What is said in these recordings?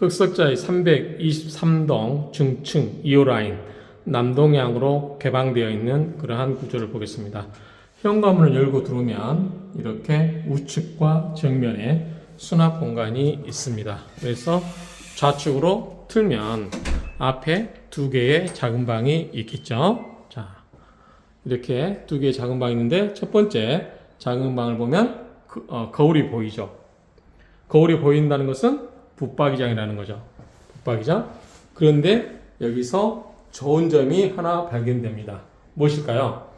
흑석자의 323동 중층 2호 라인 남동향으로 개방되어 있는 그러한 구조를 보겠습니다. 현관문을 열고 들어오면 이렇게 우측과 정면에 수납 공간이 있습니다. 그래서 좌측으로 틀면 앞에 두 개의 작은 방이 있겠죠. 자, 이렇게 두 개의 작은 방이 있는데 첫 번째 작은 방을 보면 그, 어, 거울이 보이죠. 거울이 보인다는 것은 붙박이장이라는 거죠. 붙박이장. 그런데 여기서 좋은 점이 하나 발견됩니다. 무엇일까요?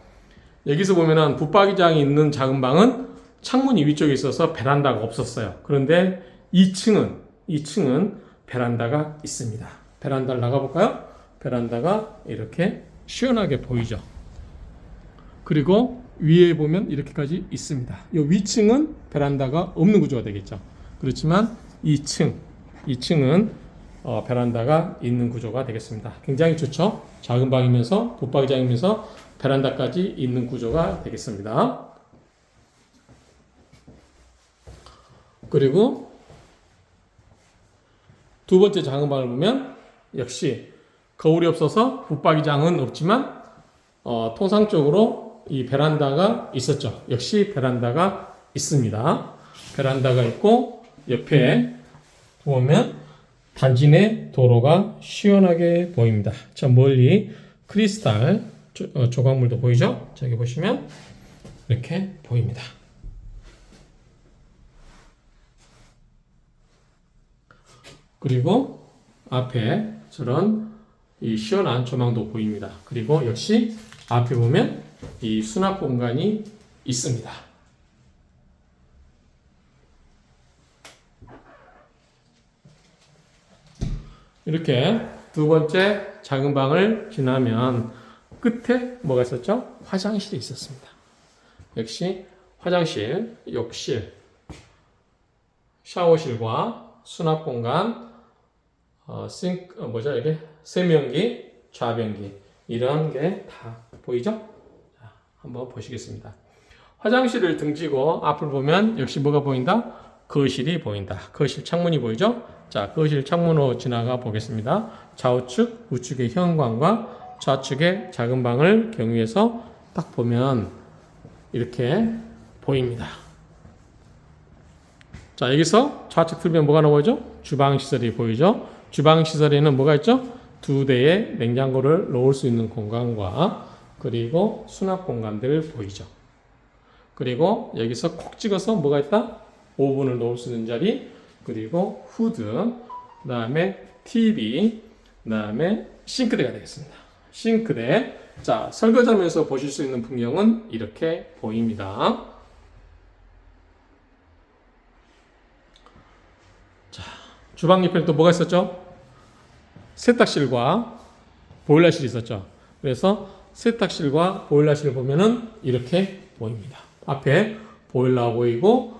여기서 보면은 붙박이장이 있는 작은 방은 창문이 위쪽에 있어서 베란다가 없었어요. 그런데 2층은 2층은 베란다가 있습니다. 베란다를 나가 볼까요? 베란다가 이렇게 시원하게 보이죠. 그리고 위에 보면 이렇게까지 있습니다. 이 위층은 베란다가 없는 구조가 되겠죠. 그렇지만 2층, 2층은 어, 베란다가 있는 구조가 되겠습니다. 굉장히 좋죠. 작은 방이면서 붙박이장이면서 베란다까지 있는 구조가 되겠습니다. 그리고 두 번째 작은 방을 보면 역시 거울이 없어서 붙박이장은 없지만 어, 통상적으로 이 베란다가 있었죠. 역시 베란다가 있습니다. 베란다가 있고 옆에 보면 단지 내 도로가 시원하게 보입니다. 저 멀리 크리스탈 조, 어, 조각물도 보이죠? 저기 보시면 이렇게 보입니다. 그리고 앞에 저런 이 시원한 조망도 보입니다. 그리고 역시 앞에 보면 이 수납 공간이 있습니다. 이렇게 두 번째 작은 방을 지나면 끝에 뭐가 있었죠? 화장실이 있었습니다. 역시 화장실, 욕실, 샤워실과 수납 공간, 어, 싱크, 어, 뭐죠, 이게? 세면기, 좌변기. 이런 게 다 보이죠? 자, 한번 보시겠습니다. 화장실을 등지고 앞을 보면 역시 뭐가 보인다? 거실이 보인다. 거실 창문이 보이죠? 자, 거실 창문으로 지나가 보겠습니다. 좌우측, 우측의 현관과 좌측의 작은 방을 경유해서 딱 보면 이렇게 보입니다. 자, 여기서 좌측 틀면 뭐가 나오죠? 주방 시설이 보이죠? 주방 시설에는 뭐가 있죠? 두 대의 냉장고를 놓을 수 있는 공간과 그리고 수납 공간들 보이죠? 그리고 여기서 콕 찍어서 뭐가 있다? 오븐을 놓을 수 있는 자리, 그리고 후드, 그 다음에 TV, 그 다음에 싱크대가 되겠습니다. 싱크대. 자, 설거지하면서 보실 수 있는 풍경은 이렇게 보입니다. 자, 주방 옆에는 또 뭐가 있었죠? 세탁실과 보일러실이 있었죠. 그래서 세탁실과 보일러실을 보면은 이렇게 보입니다. 앞에 보일러 보이고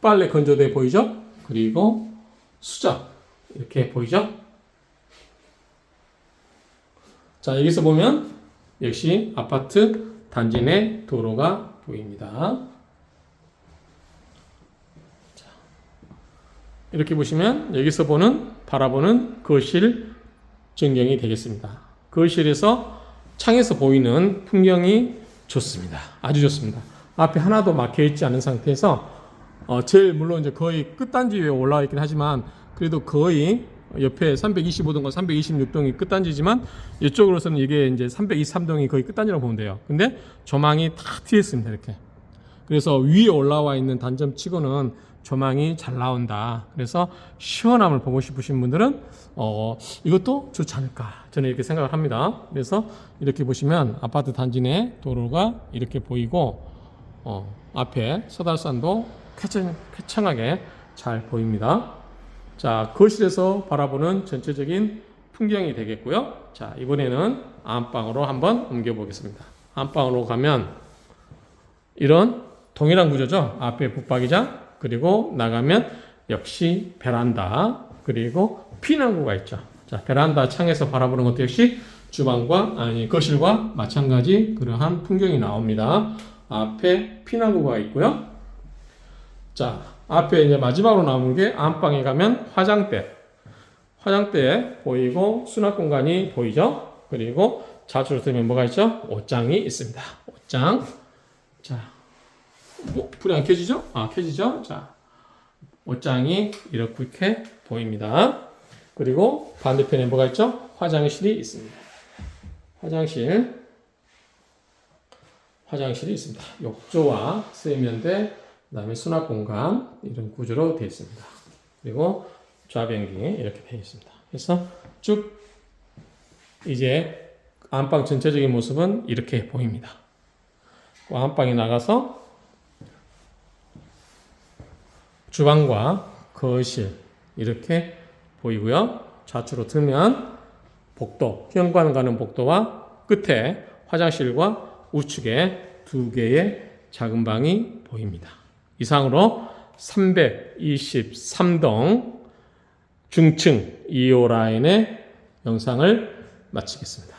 빨래 건조대 보이죠? 그리고 수전 이렇게 보이죠? 자 여기서 보면 역시 아파트 단지 내 도로가 보입니다. 자, 이렇게 보시면 여기서 보는 바라보는 거실 전경이 되겠습니다. 거실에서 창에서 보이는 풍경이 좋습니다. 아주 좋습니다. 앞에 하나도 막혀 있지 않은 상태에서 어, 제일 물론 이제 거의 끝단지에 올라와 있긴 하지만 그래도 거의 옆에 325동과 326동이 끝단지지만 이쪽으로서는 이게 이제 323동이 거의 끝단지라고 보면 돼요. 근데 조망이 다 트여 있습니다. 이렇게. 그래서 위에 올라와 있는 단점 치고는 조망이 잘 나온다. 그래서 시원함을 보고 싶으신 분들은 어, 이것도 좋지 않을까. 저는 이렇게 생각을 합니다. 그래서 이렇게 보시면 아파트 단지 내 도로가 이렇게 보이고 어, 앞에 서달산도 쾌청, 쾌청하게 잘 보입니다. 자, 거실에서 바라보는 전체적인 풍경이 되겠고요. 자, 이번에는 안방으로 한번 옮겨 보겠습니다. 안방으로 가면 이런 동일한 구조죠. 앞에 붙박이장, 그리고 나가면 역시 베란다, 그리고 피난구가 있죠. 자, 베란다 창에서 바라보는 것도 역시 주방과, 아니, 거실과 마찬가지 그러한 풍경이 나옵니다. 앞에 피난구가 있고요. 자, 앞에 이제 마지막으로 나오는 게 안방에 가면 화장대. 화장대 보이고 수납 공간이 보이죠? 그리고 좌측으로 들면 뭐가 있죠? 옷장이 있습니다. 옷장. 자, 뭐, 불이 안 켜지죠? 아, 켜지죠? 자, 옷장이 이렇게 보입니다. 그리고 반대편에 뭐가 있죠? 화장실이 있습니다. 화장실. 화장실이 있습니다. 욕조와 세면대, 그 다음에 수납 공간 이런 구조로 되어 있습니다. 그리고 좌변기 이렇게 되어 있습니다. 그래서 쭉 이제 안방 전체적인 모습은 이렇게 보입니다. 그 안방에 나가서 주방과 거실 이렇게 보이고요. 좌측으로 들면 복도, 현관 가는 복도와 끝에 화장실과 우측에 두 개의 작은 방이 보입니다. 이상으로 323동 중층 2호 라인의 영상을 마치겠습니다.